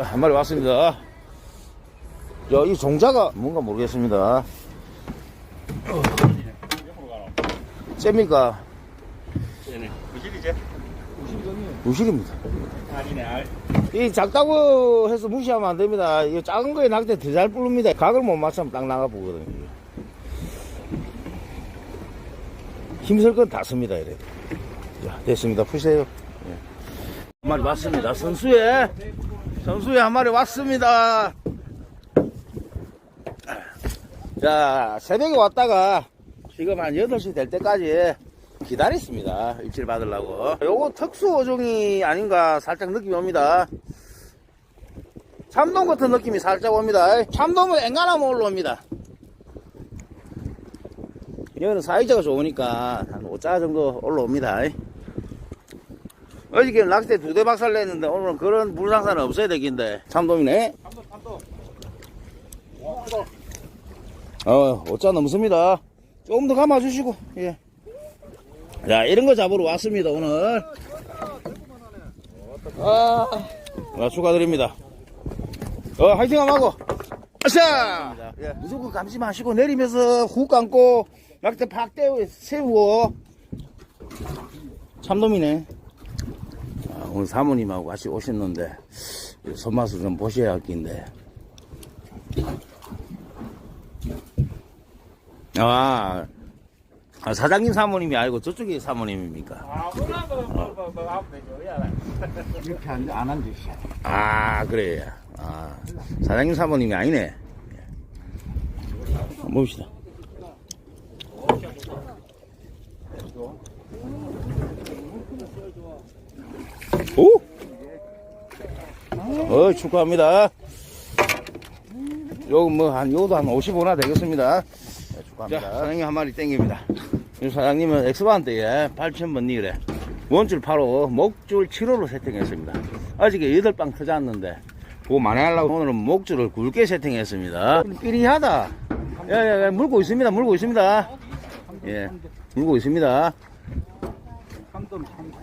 자, 한 마리 왔습니다. 야, 이 종자가 뭔가 모르겠습니다. 셉니까? 네네. 무실이제? 무식입니다. 아니네, 알. 이 작다고 해서 무시하면 안 됩니다. 이 작은 거에 낙대 더 잘 부릅니다. 각을 못 맞추면 딱 나가 보거든요. 힘쓸 건 다 씁니다, 이래. 자, 됐습니다. 푸세요. 예. 한 마리 왔습니다. 선수에, 선수에 한 마리 왔습니다. 자, 새벽에 왔다가 지금 한 8시 될 때까지 기다렸습니다. 입질 받으려고. 요거 특수 어종이 아닌가 살짝 느낌이 옵니다. 참돔 같은 느낌이 살짝 옵니다. 참돔은 앵간하면 올라옵니다. 여기는 사이즈가 좋으니까 한 5자 정도 올라옵니다. 어저께 낚싯대 두 대 박살 냈는데 오늘은 그런 물상사는 없어야 되긴데 참돔이네. 참돔, 참돔. 어, 5자 넘습니다. 조금 더 감아주시고, 예. 자, 이런 거 잡으러 왔습니다, 오늘. 아, 아, 축하드립니다. 어, 화이팅 하고. 아싸! 예, 무조건 감지 마시고 내리면서 훅 감고, 막대 팍 떼고, 세우고. 참돔이네. 아, 오늘 사모님하고 같이 오셨는데, 손맛을 좀 보셔야 할 낀데. 아, 아, 사장님 사모님이 아니고 저쪽이 사모님입니까? 아, 뭐, 뭐, 뭐, 이렇게 안, 안 앉으시죠. 아, 그래. 아, 사장님 사모님이 아니네. 봅시다. 오! 어, 축하합니다. 요거 뭐, 한, 요도 한 55나 되겠습니다. 네, 축하합니다. 자, 사장님 한 마리 땡깁니다. 이 사장님은 엑스반트에 8,000번 니래. 원줄 8호, 목줄 7호로 세팅했습니다. 어저께 8방 터졌는데, 그거 만회하려고 오늘은 목줄을 굵게 세팅했습니다. 삐리하다. 야, 야, 야, 물고 있습니다. 물고 있습니다. 예, 물고 있습니다. 참돔, 참돔.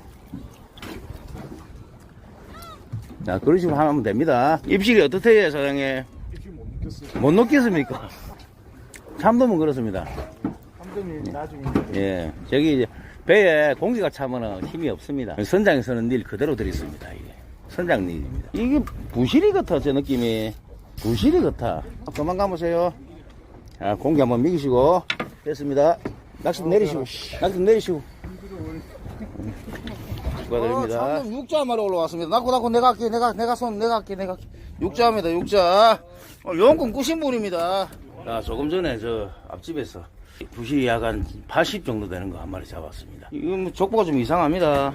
자, 그런 식으로 하면 됩니다. 입질이 어떻대요, 사장님? 입질 못 느꼈어요. 못 느꼈습니까? 참돔은 그렇습니다. 참돔이 나중에 예, 저기 이제 배에 공기가 차면 힘이 없습니다. 선장에서는 닐 그대로 들있습니다. 이게 선장 닐입니다. 이게 부실이 같아 제 느낌이 부실이 같아. 그만 가보세요. 자, 공기 한번 미기시고 됐습니다. 낚시 내리시고 낚시 내리시고. 축하드립니다. 어, 참돔 육자 한 마리 올라왔습니다. 낳고 낳고 내가 할게 내가 내가 손 내가 할게 내가 할게. 육자입니다 육자. 어, 용금 꾸신 분입니다. 자 조금 전에 저 앞집에서 부실이 약한 80 정도 되는 거 한 마리 잡았습니다. 이거 뭐 족보가 좀 이상합니다.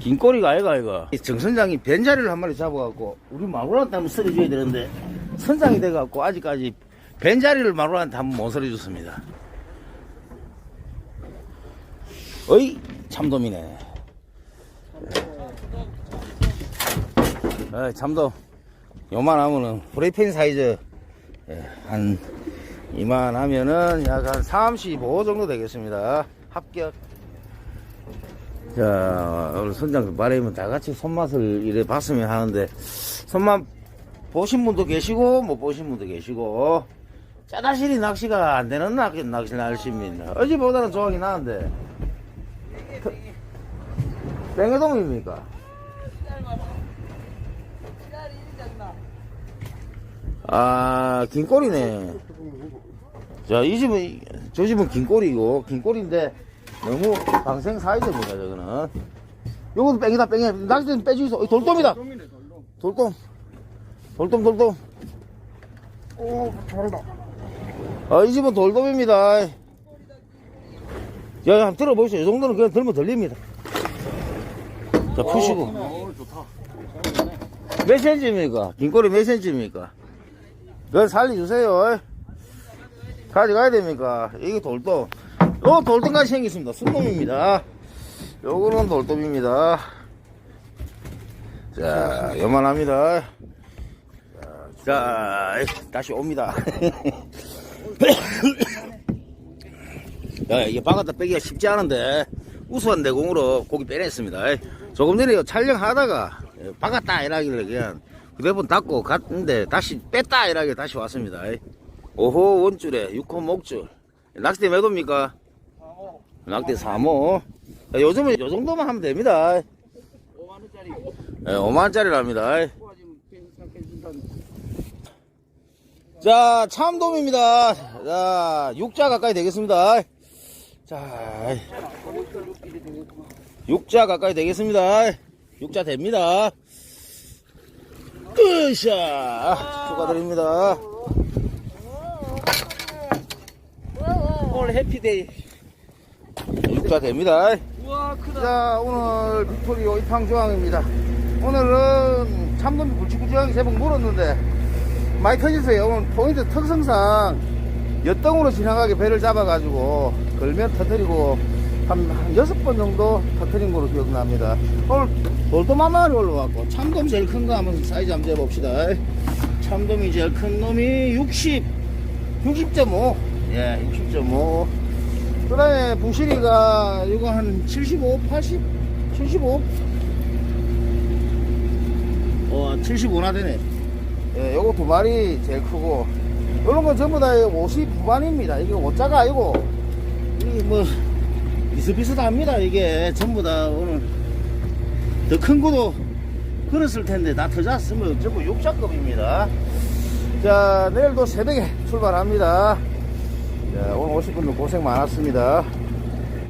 긴 꼬리가 아이가 아이가. 정 선장이 벤자리를 한 마리 잡아갖고 우리 마누라한테 한번 서려줘야 되는데 선장이 돼갖고 아직까지 벤자리를 마누라한테 한번 못 서려줬습니다. 어이 참돔이네. 어, 참돔 요만하면은 프레이팬 사이즈 예, 한 이만하면은 약 한 35 정도 되겠습니다. 합격. 자, 오늘 선장 말하면 다 같이 손맛을 이래 봤으면 하는데, 손맛 보신 분도 계시고, 못 보신 분도 계시고, 짜다실이 낚시가 안 되는 낚, 낚시 날씨입니다. 어제보다는 좋아하긴 하는데, 뱅에돔입니까? 아, 긴 꼬리네. 자, 이 집은, 저 집은 긴 꼬리고, 긴 꼬리인데, 너무 방생 사이즈입니다, 저거는. 요것도 뺑이다, 뺑이야. 낚시대는 빼주이소. 돌돔이다. 돌돔. 돌돔. 돌돔. 오, 잘한다. 아, 이 집은 돌돔입니다. 야, 야, 한번 들어보시죠. 이 정도는 그냥 들면 들립니다. 자, 푸시고. 몇 센치입니까? 긴 꼬리 몇 센치입니까? 그걸 살려주세요. 가져가야 됩니까? 이게 돌돔. 요 돌돔까지 생겼습니다. 순돔입니다. 요거는 돌돔입니다. 자, 요만합니다. 자, 자, 다시 옵니다. 야, 이게 바깥다 빼기가 쉽지 않은데, 우수한 내공으로 고기 빼냈습니다. 조금 전에 촬영하다가, 예, 박았다 이라길래 그냥 휴대폰 닫고 갔는데 다시 뺐다 이라길래 다시 왔습니다. 오호 원줄에 6호 목줄. 낚싯대 몇 호입니까? 낚싯대 3호. 요즘은 요 정도만 하면 됩니다. 5만원짜리. 예, 5만원짜리랍니다. 자, 참돔입니다. 자, 육자 가까이 되겠습니다. 자, 육자 가까이 되겠습니다. 육자 됩니다. 으쌰! 축하드립니다. 오늘 해피데이. 육자 됩니다. 우와, 크다. 자, 오늘 빅토리 오이팡 조항입니다. 오늘은 참돔이 굵직굵직하게 제법 물었는데, 많이 터졌어요. 오늘 포인트 특성상 엿덩으로 지나가게 배를 잡아가지고, 걸면 터뜨리고, 한, 한 여섯 번 정도 터뜨린 걸로 기억납니다. 오늘 돌돔 한 마리 올라왔고, 참돔 제일 큰 거 한번 사이즈 한번 재봅시다. 참돔이 제일 큰 놈이 60, 60.5. 예, 60.5. 그 다음에 부시리가 이거 한 75, 80, 75? 어, 75나 되네. 예, 요거 두 마리 제일 크고, 이런 건 전부 다 50 후반입니다. 이게 5자가 아니고, 이게 뭐, 비슷비슷합니다. 이게 전부 다 오늘 더 큰 거도 그랬을 텐데 다 터졌으면 전부 6자급입니다. 자, 내일도 새벽에 출발합니다. 자, 오늘 오신 분들 고생 많았습니다.